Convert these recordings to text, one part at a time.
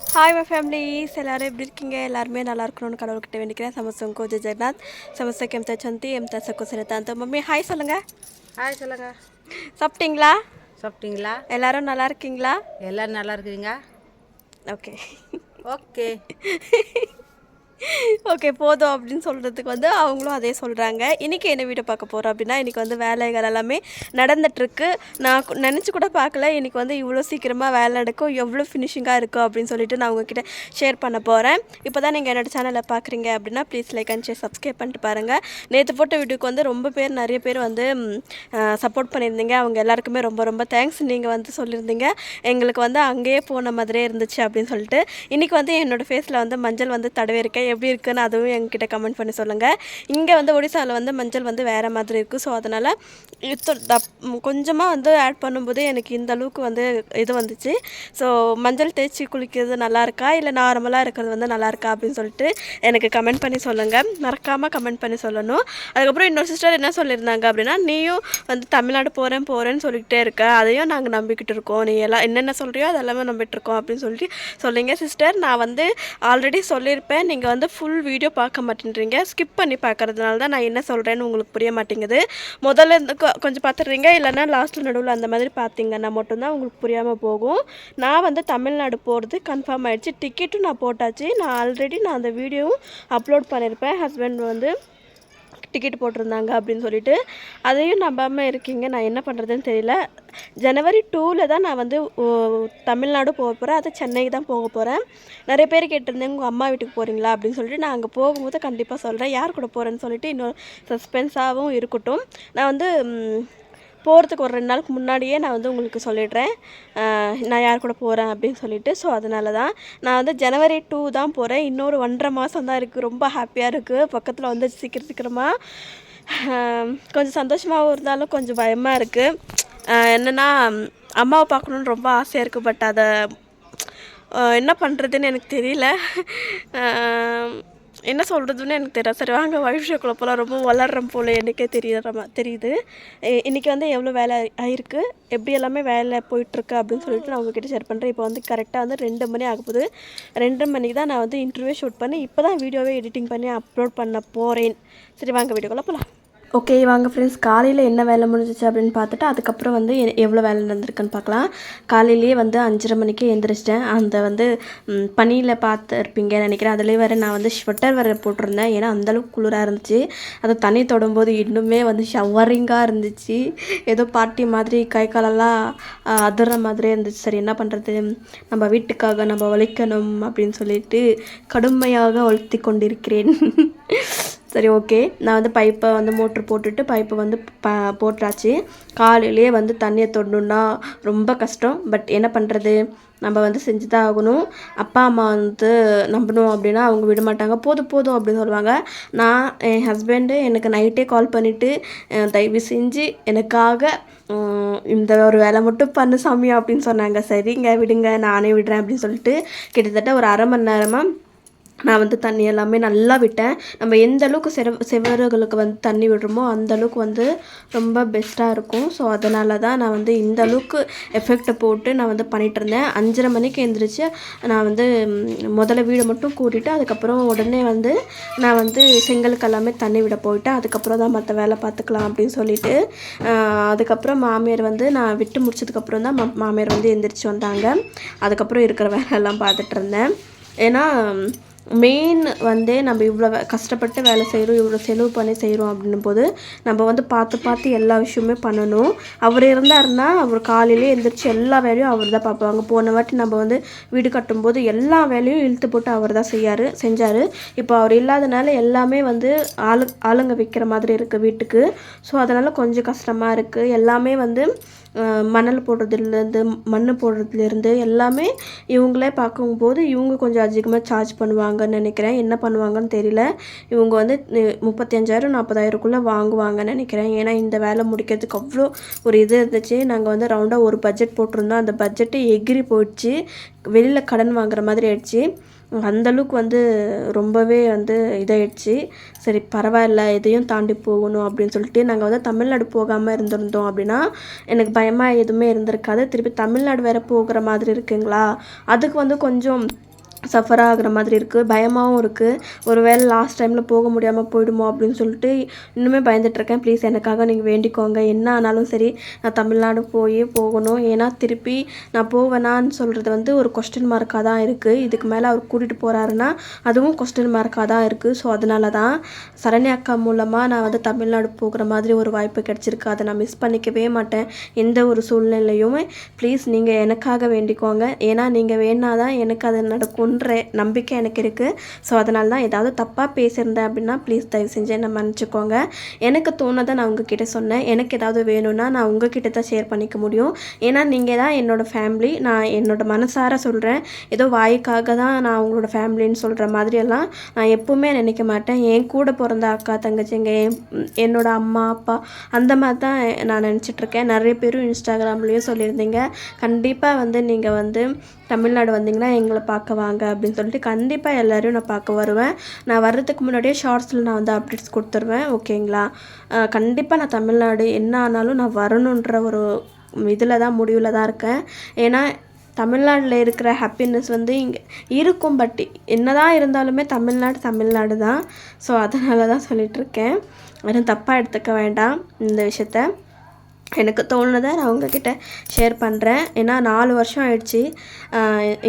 Hi my families எல்லோரும் எப்படி இருக்கீங்க? எல்லாருமே நல்லா இருக்கணும்னு கடவுள்கிட்ட வேண்டிக்கிறேன். சமஸ்தம் கோஜ ஜெகநாத். சமஸ்தக் எம்தா சந்தி எம்தா சக்கோ சிரத்தாந்த மம்மி ஹாய் சொல்லுங்கள் ஹாய் சொல்லுங்கள் சாப்பிட்டீங்களா? சாப்பிட்டீங்களா? எல்லாரும் நல்லா இருக்கீங்களா? எல்லோரும் நல்லா இருக்கிறீங்க? ஓகே ஓகே ஓகே போதும் அப்படின்னு சொல்கிறதுக்கு வந்து அவங்களும் அதே சொல்கிறாங்க இன்றைக்கி என்ன வீடியோ பார்க்க போகிறோம் அப்படின்னா இன்றைக்கி வந்து வேலைகள் எல்லாமே நடந்துகிட்ருக்கு நான் நினச்சி கூட பார்க்கல. இன்றைக்கி வந்து இவ்வளோ சீக்கிரமாக வேலை நடக்கும் எவ்வளோ ஃபினிஷிங்காக இருக்கும் அப்படின்னு சொல்லிட்டு நான் உங்ககிட்ட ஷேர் பண்ண போகிறேன் இப்போ தான் நீங்கள் என்னோட சேனலை பார்க்குறீங்க அப்படின்னா please like and share subscribe பண்ணிட்டு பாருங்கள் நேற்று போட்ட வீடியோக்கு வந்து ரொம்ப பேர் நிறைய பேர் வந்து சப்போர்ட் பண்ணியிருந்தீங்க. அவங்க எல்லாருக்குமே ரொம்ப ரொம்ப தேங்க்ஸ் நீங்கள் வந்து சொல்லியிருந்தீங்க. எங்களுக்கு வந்து அங்கேயே போன மாதிரியே இருந்துச்சு அப்படின்னு சொல்லிட்டு. இன்றைக்கி வந்து என்னோடய ஃபேஸில் வந்து மஞ்சள் வந்து தடவி இருக்கேன் எப்படி இருக்குன்னு அதுவும் எங்ககிட்ட கமெண்ட் பண்ணி சொல்லுங்கள் இங்கே வந்து ஒடிசாவில் வந்து மஞ்சள் வந்து வேறு மாதிரி இருக்குது ஸோ அதனால் கொஞ்சமாக வந்து ஆட் பண்ணும்போது எனக்கு இந்த அளவுக்கு வந்து இது வந்துச்சு. ஸோ மஞ்சள் தேய்ச்சி குளிக்கிறது நல்லா இருக்கா? இல்லை நார்மலாக இருக்கிறது வந்து நல்லா இருக்கா? அப்படின்னு சொல்லிட்டு எனக்கு கமெண்ட் பண்ணி சொல்லுங்கள் மறக்காமல் கமெண்ட் பண்ணி சொல்லணும். அதுக்கப்புறம் இன்னொரு சிஸ்டர் என்ன சொல்லியிருந்தாங்க அப்படின்னா நீயும் வந்து தமிழ்நாடு போகிறேன் போகிறேன்னு சொல்லிக்கிட்டே இருக்க. அதையும் நாங்கள் நம்பிக்கிட்டு இருக்கோம். நீ எல்லாம் என்னென்ன சொல்கிறியோ அதெல்லாமே நம்பிட்டு இருக்கோம். அப்படின்னு சொல்லிட்டு சொல்லிங்க சிஸ்டர் நான் வந்து ஆல்ரெடி சொல்லியிருப்பேன். நீங்கள் வந்து ஃபுல் வீடியோ பார்க்க மாட்டேன்றீங்க. ஸ்கிப் பண்ணி பார்க்கறதுனால தான் நான் என்ன சொல்கிறேன்னு உங்களுக்கு புரிய மாட்டேங்குது. முதல்ல இருந்து கொ- கொஞ்சம் பார்த்துட்றீங்க. இல்லைன்னா லாஸ்ட் நடுவில் அந்த மாதிரி பார்த்தீங்கன்னா மட்டும்தான் உங்களுக்கு புரியாமல் போகும். நான் வந்து தமிழ்நாடு போகிறது கன்ஃபார்ம் ஆகிடுச்சு டிக்கெட்டும் நான் போட்டாச்சு. நான் ஆல்ரெடி நான் அந்த வீடியோவும் அப்லோட் பண்ணியிருப்பேன் ஹஸ்பண்ட் வந்து டிக்கெட் போட்டிருந்தாங்க அப்படின்னு சொல்லிட்டு அதையும் நம்பாமல் இருக்கீங்க. நான் என்ன பண்ணுறதுன்னு தெரியல. ஜனவரி டூவில் தான் நான் வந்து தமிழ்நாடு போக போகிறேன் அது சென்னைக்கு தான் போக போகிறேன் நிறைய பேர் கேட்டிருந்தேன் உங்கள் அம்மா வீட்டுக்கு போகிறீங்களா அப்படின்னு சொல்லிட்டு நான் அங்கே போகும்போது கண்டிப்பாக சொல்கிறேன் யார் கூட போகிறேன்னு சொல்லிட்டு இன்னொரு சஸ்பென்ஸாகவும் இருக்கட்டும். நான் வந்து போகிறதுக்கு ஒரு ரெண்டு நாளுக்கு முன்னாடியே நான் வந்து உங்களுக்கு சொல்லிடுறேன். நான் யார் கூட போகிறேன் அப்படின்னு சொல்லிட்டு. ஸோ அதனால தான் நான் வந்து ஜனவரி டூ தான் போகிறேன் இன்னொரு ஒன்றரை மாதம் தான் இருக்குது ரொம்ப ஹாப்பியாக இருக்குது பக்கத்தில் வந்து சீக்கிரம் சீக்கிரமாக கொஞ்சம் சந்தோஷமாகவும் இருந்தாலும் கொஞ்சம் பயமாக இருக்குது என்னென்னா அம்மாவை பார்க்கணுன்னு ரொம்ப ஆசையாக இருக்குது பட் அதை என்ன பண்ணுறதுன்னு எனக்கு தெரியல. என்ன சொல்கிறதுன்னு எனக்கு தெரியல சரி வாங்க வைஃப்ஷோக்குள்ள போகலாம் ரொம்ப வளர்றோம் போல் எனக்கே தெரியற தெரியுது. இன்றைக்கி இன்னைக்கு வந்து எவ்வளோ வேலை ஆயிருக்கு? எப்படி எல்லாமே வேலை போயிட்டுருக்கு அப்படின்னு சொல்லிட்டு நான் உங்ககிட்ட ஷேர் பண்ணுறேன் இப்போ வந்து கரெக்டாக வந்து ரெண்டு மணி ஆக போகுது. ரெண்டு மணிக்கு தான் நான் வந்து இன்டர்வியூ ஷூட் பண்ணி இப்போ தான் வீடியோவே எடிட்டிங் பண்ணி அப்லோட் பண்ண போகிறேன் சரி வாங்க வீடியோக்குள்ள போகலாம் ஓகே வாங்க ஃப்ரெண்ட்ஸ் காலையில் என்ன வேலை முடிஞ்சிச்சு அப்படின்னு பார்த்துட்டு அதுக்கப்புறம் வந்து எ- எவ்வளோ வேலை நடந்திருக்குன்னு பார்க்கலாம். காலையிலேயே வந்து அஞ்சரை மணிக்கு எழுந்திரிச்சிட்டேன் அந்த வந்து பனியில் பார்த்துருப்பீங்க நினைக்கிறேன். அதுலேயே வேறு நான் வந்து ஸ்வெட்டர் வேறு போட்டிருந்தேன். ஏன்னா அந்தளவுக்கு குளிராக இருந்துச்சு. அது தண்ணி தொடும்போது இன்னுமே வந்து ஷவரிங்காக இருந்துச்சு. ஏதோ பார்ட்டி மாதிரி கை காலெல்லாம் ஆ, அதிர்ற மாதிரியே இருந்துச்சு. சரி என்ன பண்ணுறது நம்ம வீட்டுக்காக நம்ம உழைக்கணும் அப்படின்னு சொல்லிட்டு கடுமையாக உழைத்தி கொண்டிருக்கிறேன். சரி ஓகே நான் வந்து பைப்பை வந்து மோட்ரு போட்டுட்டு பைப்பை வந்து ப போட்டாச்சு. காலையிலேயே வந்து தண்ணியை தொடணுன்னா ரொம்ப கஷ்டம். பட் என்ன பண்ணுறது நம்ம வந்து செஞ்சு தான் ஆகணும். அப்பா அம்மா வந்து நம்பணும் அப்படின்னா அவங்க விட மாட்டாங்க. போதும் போதும் அப்படின்னு சொல்லுவாங்க. நான் என் ஹஸ்பண்டு எனக்கு நைட்டே கால் பண்ணிவிட்டு தயவு செஞ்சு எனக்காக இந்த ஒரு வேலை மட்டும் பண்ணு சாமி அப்படின்னு சொன்னாங்க. சரிங்க விடுங்க நானே விடுறேன் அப்படின்னு சொல்லிட்டு கிட்டத்தட்ட ஒரு அரை மணி நேரமாக நான் வந்து தண்ணி எல்லாமே நல்லா விட்டேன். நம்ம எந்த அளவுக்கு செவ செவறுகளுக்கு வந்து தண்ணி விடுறோமோ அந்த அளவுக்கு வந்து ரொம்ப பெஸ்ட்டாக இருக்கும். ஸோ அதனால தான் நான் வந்து இந்த அளவுக்கு எஃபெக்ட்டை போட்டு நான் வந்து பண்ணிகிட்ருந்தேன் இருந்தேன். அஞ்சரை மணிக்கு எழுந்திரிச்சு நான் வந்து முதல்ல வீடை மட்டும் கூட்டிட்டு அதுக்கப்புறம் உடனே வந்து நான் வந்து செங்கலுக்கு எல்லாமே தண்ணி விட போயிட்டேன். அதுக்கப்புறம் தான் மற்ற வேலை பார்த்துக்கலாம் அப்படின்னு சொல்லிட்டு அதுக்கப்புறம் மாமியார் வந்து நான் விட்டு முடிச்சதுக்கப்புறம் தான் மாமியார் வந்து எந்திரிச்சு வந்தாங்க. அதுக்கப்புறம் இருக்கிற வேலையெல்லாம் பார்த்துட்டு இருந்தேன். ஏன்னா மெயின் வந்து நம்ம இவ்வளோ வே- கஷ்டப்பட்டு வேலை செய்கிறோம் இவ்வளோ செலவு பண்ணி செய்கிறோம் அப்படின்னும் போது நம்ம வந்து பார்த்து பார்த்து எல்லா விஷயமே பண்ணணும். அவர் இருந்தாருன்னா அவர் காலையிலே எழுந்திரிச்சு எல்லா வேலையும் அவர் தான் பார்ப்பாங்க. போன வாட்டி நம்ம வந்து வீடு கட்டும்போது எல்லா வேலையும் இழுத்து போட்டு அவர் தான் செய்யாரு செஞ்சார். இப்போ அவர் இல்லாதனால எல்லாமே வந்து ஆளு ஆளுங்க வைக்கிற மாதிரி இருக்குது வீட்டுக்கு. ஸோ அதனால் கொஞ்சம் கஷ்டமாக இருக்குது எல்லாமே வந்து மணல் போடுறதுலேருந்து மண் போடுறதுலேருந்து எல்லாமே இவங்களே பார்க்கும்போது இவங்க கொஞ்சம் அதிகமாக சார்ஜ் பண்ணுவாங்கன்னு நினைக்கிறேன். என்ன பண்ணுவாங்கன்னு தெரியல. இவங்க வந்து முப்பத்தஞ்சாயிரம் நாற்பதாயிரக்குள்ளே வாங்குவாங்கன்னு நினைக்கிறேன். ஏன்னா இந்த வேலை முடிக்கிறதுக்கு அவ்வளோ ஒரு இது இருந்துச்சு. நாங்கள் வந்து ரவுண்டாக ஒரு பட்ஜெட் போட்டிருந்தோம். அந்த பட்ஜெட்டு எகிரி போயிடுச்சு. வெளியில் கடன் வாங்குற மாதிரி ஆயிடுச்சு. அந்தளவுக்கு வந்து ரொம்பவே வந்து இதாயிடுச்சு. சரி பரவாயில்ல இதையும் தாண்டி போகணும் அப்படின்னு சொல்லிட்டு நாங்கள் வந்து தமிழ்நாடு போகாமல் இருந்திருந்தோம் அப்படின்னா எனக்கு பயமாக எதுவுமே இருந்திருக்காது. திருப்பி தமிழ்நாடு வேறு போகிற மாதிரி இருக்குங்களா? அதுக்கு வந்து கொஞ்சம் சஃபர் ஆகுற மாதிரி இருக்குது பயமாகவும் இருக்குது ஒரு வேளை லாஸ்ட் டைமில் போக முடியாமல் போயிடுமோ அப்படின்னு சொல்லிட்டு இன்னுமே பயந்துட்டுருக்கேன் ப்ளீஸ் எனக்காக நீங்கள் வேண்டிக்கோங்க. என்ன ஆனாலும் சரி நான் தமிழ்நாடு போய் போகணும். ஏன்னா திருப்பி நான் போவேனான்னு சொல்கிறது வந்து ஒரு கொஸ்டின் மார்க்காக தான் இருக்குது இதுக்கு மேலே அவர் கூட்டிகிட்டு போகிறாருன்னா அதுவும் கொஸ்டின் மார்க்காக தான் இருக்குது ஸோ அதனால தான் சரண்யா அக்கா மூலமாக நான் வந்து தமிழ்நாடு போகிற மாதிரி ஒரு வாய்ப்பு கிடச்சிருக்கு. அதை நான் மிஸ் பண்ணிக்கவே மாட்டேன். எந்த ஒரு சூழ்நிலையுமே. ப்ளீஸ் நீங்கள் எனக்காக வேண்டிக்கோங்க. ஏன்னா நீங்கள் வேணாதான் எனக்கு அது நடக்கும்ன்ற நம்பிக்கை எனக்கு இருக்குது ஸோ அதனால தான் ஏதாவது தப்பாக பேசியிருந்தேன் அப்படின்னா ப்ளீஸ் தயவு செஞ்சு என்ன மன்னிச்சுக்கோங்க. எனக்கு தோணதை நான் உங்ககிட்ட சொன்னேன். எனக்கு ஏதாவது வேணும்னா நான் உங்ககிட்ட தான் ஷேர் பண்ணிக்க முடியும். ஏன்னா நீங்கள் தான் என்னோடய ஃபேமிலி நான் என்னோட மனசார சொல்கிறேன் ஏதோ வாய்க்காக தான் நான் உங்களோட ஃபேமிலின்னு சொல்கிற மாதிரியெல்லாம் நான் எப்பவுமே நினைக்க மாட்டேன். என் கூட பிறந்த அக்கா தங்கச்சிங்க என் என்னோட அம்மா அப்பா அந்த மாதிரி தான் நான் நினச்சிட்ருக்கேன் நிறைய பேரும் இன்ஸ்டாகிராம்லேயும் சொல்லியிருந்தீங்க. கண்டிப்பாக வந்து நீங்கள் வந்து தமிழ்நாடு வந்தீங்கன்னா எங்களை பார்க்க வாங்க அப்படின்னு சொல்லிட்டு கண்டிப்பாக எல்லோரையும் நான் பார்க்க வருவேன். நான் வர்றதுக்கு முன்னாடியே ஷார்ட்ஸில் நான் வந்து அப்டேட்ஸ் கொடுத்துருவேன் ஓகேங்களா? கண்டிப்பாக நான் தமிழ்நாடு என்ன ஆனாலும் நான் வரணுன்ற ஒரு இதில் தான் முடிவில் தான் இருக்கேன். ஏன்னா தமிழ்நாட்டில் இருக்கிற ஹாப்பினஸ் வந்து இங்கே இருக்கும் பட் என்னதான் இருந்தாலுமே தமிழ்நாடு தமிழ்நாடு தான். ஸோ அதனால தான் சொல்லிகிட்ருக்கேன் அதுவும் தப்பாக எடுத்துக்க வேண்டாம் இந்த விஷயத்த. எனக்கு தோணுனதை நான் உங்ககிட்ட ஷேர் பண்ணுறேன் ஏன்னா நாலு வருஷம் ஆயிடுச்சு.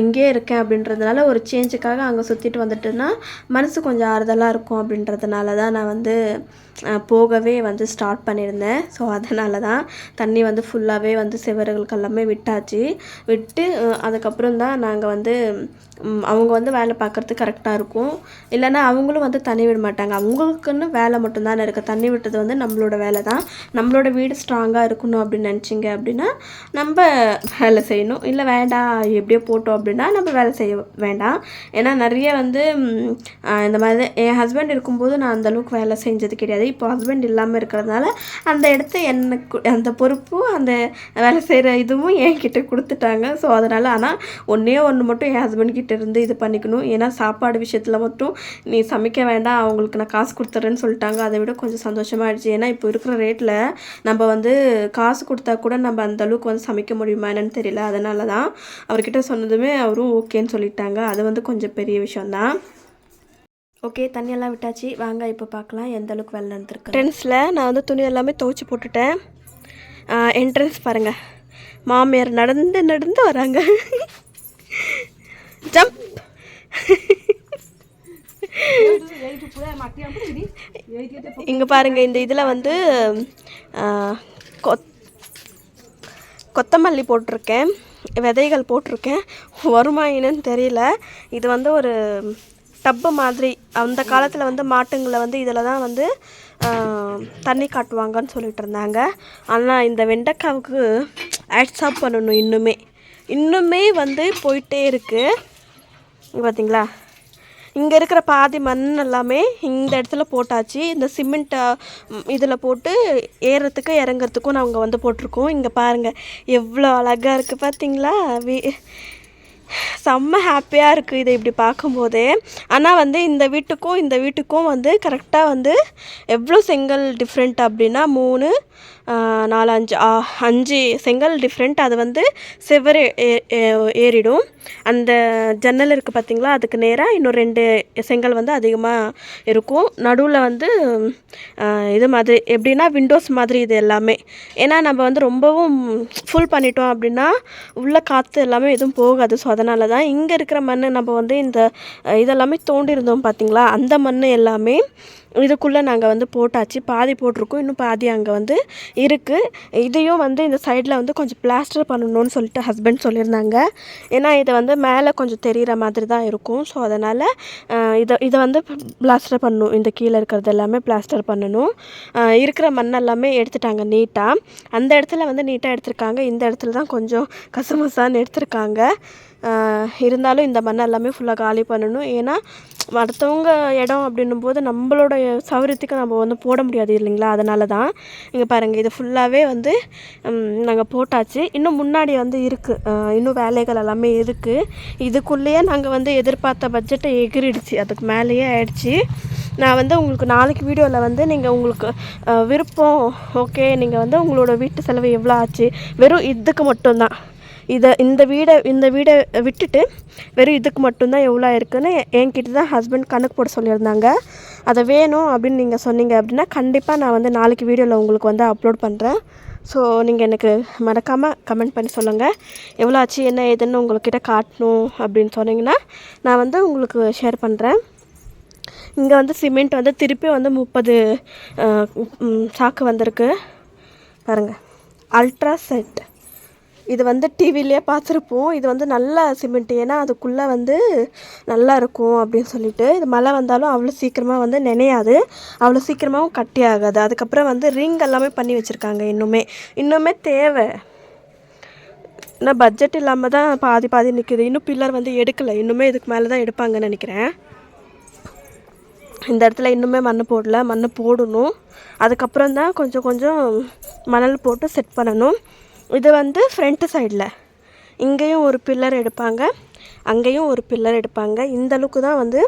இங்கேயே இருக்கேன் அப்படின்றதுனால ஒரு சேஞ்சுக்காக அங்கே சுற்றிட்டு வந்துட்டேன்னா மனசு கொஞ்சம் ஆறுதலாக இருக்கும் அப்படின்றதுனால தான் நான் வந்து போகவே வந்து ஸ்டார்ட் பண்ணியிருந்தேன். ஸோ அதனால தான் தண்ணி வந்து ஃபுல்லாகவே வந்து சிவர்களுக்கு எல்லாமே விட்டாச்சு. விட்டு அதுக்கப்புறம் தான் நாங்கள் வந்து அவங்க வந்து வேலை பார்க்குறதுக்கு கரெக்டாக இருக்கும். இல்லைன்னா அவங்களும் வந்து தண்ணி விட மாட்டாங்க. அவங்களுக்குன்னு வேலை மட்டும்தானே இருக்குது தண்ணி விட்டது வந்து நம்மளோட வேலை தான். நம்மளோட வீடு ஸ்ட்ராங்காக இருக்கணும் அப்படின்னு நினச்சிங்க அப்படின்னா நம்ம வேலை செய்யணும். இல்லை வேண்டாம் எப்படியோ போட்டோம் அப்படின்னா நம்ம வேலை செய்ய வேண்டாம். ஏன்னா நிறைய வந்து இந்த மாதிரி தான் என் ஹஸ்பண்ட் இருக்கும்போது நான் அந்த அளவுக்கு வேலை செஞ்சது கிடையாது. இப்போ ஹஸ்பண்ட் இல்லாமல் இருக்கிறதுனால அந்த இடத்த எனக்கு அந்த பொறுப்பும் அந்த வேலை செய்கிற இதுவும் என்கிட்ட கொடுத்துட்டாங்க. ஸோ அதனால் ஆனால் ஒன்றே ஒன்று மட்டும் என் ஹஸ்பண்ட் கிட்ட இருந்து இது பண்ணிக்கணும். ஏன்னா சாப்பாடு விஷயத்தில் மட்டும் நீ சமைக்க வேண்டாம் அவங்களுக்கு நான் காசு கொடுத்துட்றேன்னு சொல்லிட்டாங்க. அதை விட கொஞ்சம் சந்தோஷமாயிடுச்சு ஏன்னா இப்போ இருக்கிற ரேட்டில் நம்ம வந்து காசு கொடுத்தா கூட நம்ம அந்த அளவுக்கு வந்து சமைக்க முடியுமா என்னன்னு தெரியல. அதனால தான் அவர்கிட்ட சொன்னதுமே அவரும் ஓகேன்னு சொல்லிட்டாங்க. அது வந்து கொஞ்சம் பெரிய விஷயம்தான். ஓகே தண்ணியெல்லாம் விட்டாச்சு. வாங்க இப்போ பார்க்கலாம் எந்த அளவுக்கு வேலை நடந்திருக்கு. என்ட்ரன்ஸில் நான் வந்து துணி எல்லாமே துவைச்சி போட்டுட்டேன். என்ட்ரன்ஸ் பாருங்கள் மாமியார் நடந்து நடந்து வராங்க. ஜம்ப் இங்கே பாருங்க இந்த இதில் வந்து கொத்தமல்லி போட்டிருக்கேன் விதைகள் போட்டிருக்கேன். வருமா என்னன்னு தெரியல. இது வந்து ஒரு டப்பு மாதிரி. அந்த காலத்தில் வந்து மாட்டுங்களை வந்து இதில் தான் வந்து தண்ணி காட்டுவாங்கன்னு சொல்லிட்டு இருந்தாங்க. ஆனால் இந்த வெண்டைக்காவுக்கு ஆட்ஸாப் பண்ணணும் இன்னுமே. இன்னுமே வந்து போயிட்டே இருக்குது பார்த்தீங்களா இங்கே இருக்கிற பாதி மண் எல்லாமே இந்த இடத்துல போட்டாச்சு. இந்த சிமெண்ட்டை இதில் போட்டு ஏறுறதுக்கு இறங்குறதுக்கும் நாங்கள் வந்து போட்டிருக்கோம். இங்கே பாருங்கள் எவ்வளோ அழகாக இருக்குது பார்த்தீங்களா வீ செம்ம ஹாப்பியாக இருக்குது இதை இப்படி பார்க்கும்போதே. ஆனால் வந்து இந்த வீட்டுக்கும் இந்த வீட்டுக்கும் வந்து கரெக்டாக வந்து எவ்வளோ செங்கல் டிஃப்ரெண்ட் அப்படின்னா மூணு நாலு அஞ்சு அஞ்சு செங்கல் டிஃப்ரெண்ட் அது வந்து செவ்வறு ஏ- ஏறிடும். அந்த ஜன்னல் இருக்குது பார்த்திங்களா அதுக்கு நேராக இன்னும் ரெண்டு செங்கல் வந்து அதிகமாக இருக்கும். நடுவில் வந்து இது மாதிரி எப்படின்னா விண்டோஸ் மாதிரி இது எல்லாமே. ஏன்னா நம்ம வந்து ரொம்பவும் ஃபுல் பண்ணிட்டோம் அப்படின்னா உள்ள காற்று எல்லாமே எதுவும் போகாது. ஸோ அதனால தான் இங்கே இருக்கிற மண் நம்ம வந்து இந்த இதெல்லாமே தோண்டியிருந்தோம் பார்த்திங்களா அந்த மண் எல்லாமே இதுக்குள்ளே நாங்கள் வந்து போட்டாச்சு. பாதி போட்டிருக்கோம். இன்னும் பாதி அங்கே வந்து இருக்குது இதையும் வந்து இந்த சைடில் வந்து கொஞ்சம் பிளாஸ்டர் பண்ணணும்னு சொல்லிட்டு ஹஸ்பண்ட் சொல்லியிருந்தாங்க. ஏன்னா இதை வந்து மேலே கொஞ்சம் தெரிகிற மாதிரி தான் இருக்கும். ஸோ அதனால் இதை இதை வந்து பிளாஸ்டர் பண்ணணும். இந்த கீழே இருக்கிறது எல்லாமே பிளாஸ்டர் பண்ணணும். இருக்கிற மண் எல்லாமே எடுத்துட்டாங்க நீட்டாக அந்த இடத்துல வந்து நீட்டாக எடுத்திருக்காங்க. இந்த இடத்துல தான் கொஞ்சம் கசமசான்னு எடுத்திருக்காங்க. இருந்தாலும் இந்த மண்ணை எல்லாமே ஃபுல்லாக காலி பண்ணணும். ஏன்னா அடுத்தவங்க இடம் அப்படின்னும் போது நம்மளோட சௌகரியத்துக்கு நம்ம வந்து போட முடியாது இல்லைங்களா? அதனால தான் இங்கே பாருங்கள் இது ஃபுல்லாகவே வந்து நாங்கள் போட்டாச்சு. இன்னும் முன்னாடி வந்து இருக்குது இன்னும் வேலைகள் எல்லாமே இருக்குது இதுக்குள்ளேயே நாங்கள் வந்து எதிர்பார்த்த பட்ஜெட்டை எகிரிடுச்சு. அதுக்கு மேலேயே ஆயிடுச்சு. நான் வந்து உங்களுக்கு நாளைக்கு வீடியோவில் வந்து நீங்கள் உங்களுக்கு விருப்பம் ஓகே நீங்கள் வந்து உங்களோட வீட்டு செலவு எவ்வளோ ஆச்சு? வெறும் இதுக்கு மட்டும்தான். இதை இந்த வீடை இந்த வீடை விட்டுட்டு வெறும் இதுக்கு மட்டும்தான் எவ்வளோ இருக்குன்னு என்கிட்ட தான் ஹஸ்பண்ட் கணக்கு போட சொல்லியிருந்தாங்க. அதை வேணும் அப்படின்னு நீங்கள் சொன்னீங்க அப்படின்னா கண்டிப்பாக நான் வந்து நாளைக்கு வீடியோவில் உங்களுக்கு வந்து அப்லோட் பண்ணுறேன் ஸோ நீங்கள் எனக்கு மறக்காமல் கமெண்ட் பண்ணி சொல்லுங்கள் எவ்வளோ ஆச்சு என்ன ஏதுன்னு உங்கள்கிட்ட காட்டணும் அப்படின்னு சொன்னீங்கன்னா நான் வந்து உங்களுக்கு ஷேர் பண்ணுறேன் இங்கே வந்து சிமெண்ட் வந்து திருப்பி வந்து முப்பது சாக்கு வந்திருக்கு. பாருங்கள் அல்ட்ரா செட் இது வந்து டிவிலே பார்த்துருப்போம். இது வந்து நல்ல சிமெண்ட். ஏன்னா அதுக்குள்ளே வந்து நல்லா இருக்கும் அப்படின்னு சொல்லிட்டு இது மழை வந்தாலும் அவ்வளோ சீக்கிரமாக வந்து நினையாது. அவ்வளோ சீக்கிரமாகவும் கட்டி ஆகாது. அதுக்கப்புறம் வந்து ரிங் எல்லாமே பண்ணி வச்சுருக்காங்க இன்னுமே. இன்னுமே தேவை. இன்னும் பட்ஜெட் இல்லாமல் தான் பாதி பாதி நிற்குது இன்னும் பில்லர் வந்து எடுக்கலை. இன்னுமே இதுக்கு மேலே தான் எடுப்பாங்கன்னு நினைக்கிறேன். இந்த இடத்துல இன்னுமே மண் போடல. மண் போடணும். அதுக்கப்புறம் தான் கொஞ்சம் கொஞ்சம் மணல் போட்டு செட் பண்ணணும். இது வந்து ஃப்ரண்ட்டு சைடில் இங்கேயும் ஒரு பில்லர் எடுப்பாங்க. அங்கேயும் ஒரு பில்லர் எடுப்பாங்க. இந்த அளவுக்கு தான் வந்து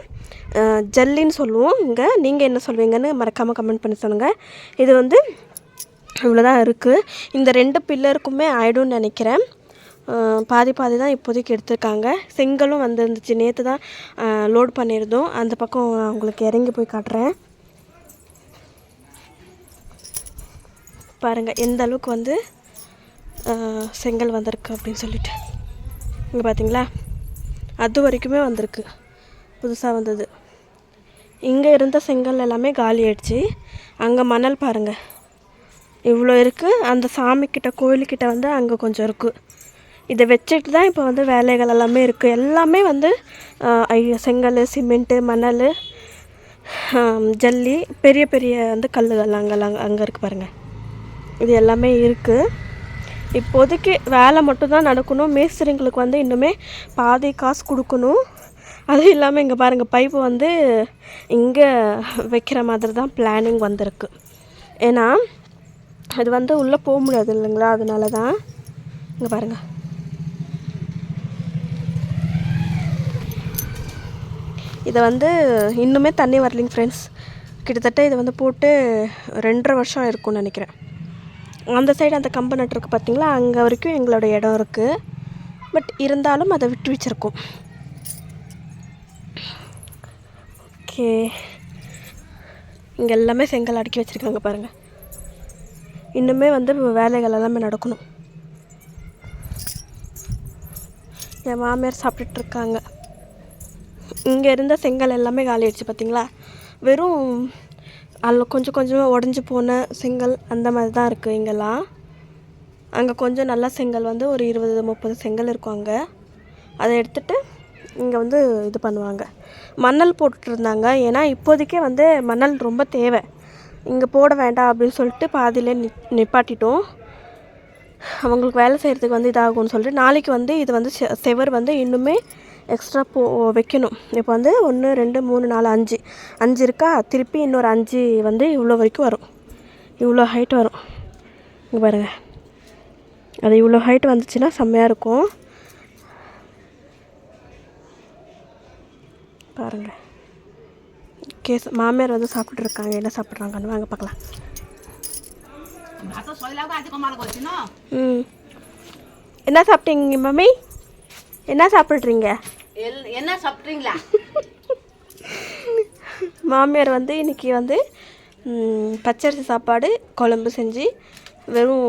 ஜல்லின்னு சொல்லுவோம் இங்கே. நீங்கள் என்ன சொல்வீங்கன்னு மறக்காமல் கமெண்ட் பண்ணி சொல்லுங்கள் இது வந்து இவ்வளோதான் இருக்குது இந்த ரெண்டு பில்லருக்குமே ஆயிடும்னு நினைக்கிறேன். பாதி பாதி தான் இப்போதைக்கு எடுத்திருக்காங்க. செங்கலும் வந்துருந்துச்சு. நேற்று தான் லோட் பண்ணியிருந்தோம். அந்த பக்கம் உங்களுக்கு இறங்கி போய் காட்டுறேன். பாருங்கள் எந்த அளவுக்கு வந்து செங்கல் வந்திருக்கு அப்படின்னு சொல்லிட்டு. இங்கே பார்த்தீங்களா அது வரைக்குமே வந்திருக்கு. புதுசாக வந்தது. இங்கே இருந்த செங்கல் எல்லாமே காலி ஆயிடுச்சு. அங்கே மணல் பாருங்கள் இவ்வளோ இருக்குது அந்த சாமிக்கிட்ட கோயிலுக்கிட்ட வந்து அங்கே கொஞ்சம் இருக்குது இதை வச்சுட்டு தான் இப்போ வந்து வேலைகள் எல்லாமே இருக்குது எல்லாமே வந்து செங்கல் சிமெண்ட்டு மணல் ஜல்லி பெரிய பெரிய வந்து கல்லுகள் அங்கெல்லாம் அங்கே இருக்குது பாருங்கள் இது எல்லாமே இருக்குது இப்போதைக்கு வேலை மட்டும்தான் நடக்கணும். மேஸ்திரிங்களுக்கு வந்து இன்னுமே பாதி காசு கொடுக்கணும். அது இல்லாமல் இங்கே பாருங்கள் பைப்பு வந்து இங்கே வைக்கிற மாதிரி தான் பிளானிங் வந்திருக்கு. ஏன்னா அது வந்து உள்ளே போக முடியாது இல்லைங்களா? அதனால தான் இங்கே பாருங்கள் இதை வந்து இன்னுமே தண்ணி வரலைங்க ஃப்ரெண்ட்ஸ் கிட்டத்தட்ட இதை வந்து போட்டு ரெண்டரை வருஷம் இருக்கும்னு நினைக்கிறேன். அந்த சைடு அந்த கம்பு நட்டுருக்கு பார்த்திங்களா பார்த்தீங்களா அங்கே வரைக்கும் எங்களோட இடம் இருக்குது பட் இருந்தாலும் அதை விட்டு வச்சுருக்கோம். ஓகே இங்கே எல்லாமே செங்கல் அடுக்கி வச்சுருக்காங்க பாருங்கள் இன்னுமே வந்து வேலைகள் எல்லாமே நடக்கணும். என் மாமியார் சாப்பிட்டுட்டு இருக்காங்க. இங்கே இருந்த செங்கல் எல்லாமே காலி ஆயிடுச்சு பார்த்தீங்களா வெறும் அதில் கொஞ்சம் கொஞ்சமாக உடஞ்சி போன செங்கல் அந்த மாதிரி தான் இருக்குது இங்கெல்லாம். அங்கே கொஞ்சம் நல்ல செங்கல் வந்து ஒரு இருபது முப்பது செங்கல் இருக்கும் அங்கே. அதை எடுத்துகிட்டு இங்கே வந்து இது பண்ணுவாங்க. மணல் போட்டுட்டு ஏன்னா இப்போதைக்கே வந்து மணல் ரொம்ப தேவை. இங்கே போட வேண்டாம் அப்படின்னு சொல்லிட்டு பாதியிலே நி நிப்பாட்டிட்டோம். அவங்களுக்கு வேலை செய்கிறதுக்கு வந்து இதாகும்னு சொல்லிட்டு நாளைக்கு வந்து இது வந்து செ- செவர் வந்து இன்னுமே எக்ஸ்ட்ரா போ வைக்கணும். இப்போ வந்து ஒன்று ரெண்டு மூணு நாலு அஞ்சு. அஞ்சு இருக்கா? திருப்பி இன்னொரு அஞ்சு வந்து இவ்வளோ வரைக்கும் வரும். இவ்வளோ ஹைட் வரும். இங்கே பாருங்கள் அது இவ்வளோ ஹைட் வந்துச்சுன்னா செம்மையாக இருக்கும். பாருங்கள் கேஸ் மாமியார் வந்து சாப்பிட்டுட்டு இருக்காங்க. என்ன சாப்பிட்றாங்கன்னு வாங்க பார்க்கலாம். ம். என்ன சாப்பிட்டீங்க மம்மி? என்ன சாப்பிட்றீங்க என்ன சாப்பிட்றீங்களா மாமியார் வந்து இன்னைக்கு வந்து ம், பச்சரிசி சாப்பாடு குழம்பு செஞ்சு வெறும்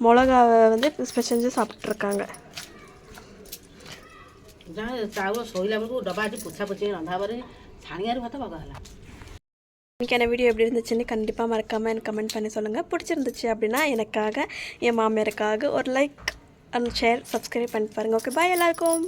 மிளகாவை வந்து செஞ்சு சாப்பிட்ருக்காங்க ଚାଉଳ ଶୋଇଲା ବେଳକୁ ଡବା ଆଜି ପୋଛା ପୋଛି ରନ୍ଧା ପରେ ଛାଣିଆରୁ ଭାତ ବାଗ ହେଲା இன்னைக்கான வீடியோ எப்படி இருந்துச்சுன்னு கண்டிப்பாக மறக்காமல் எனக்கு கமெண்ட் பண்ணி சொல்லுங்கள் பிடிச்சிருந்துச்சு அப்படின்னா எனக்காக என் மாமியாருக்காக ஒரு லைக் அண்ட் ஷேர் சப்ஸ்கிரைப் பண்ணி பாருங்கள் ஓகே பாய் எல்லாருக்கும்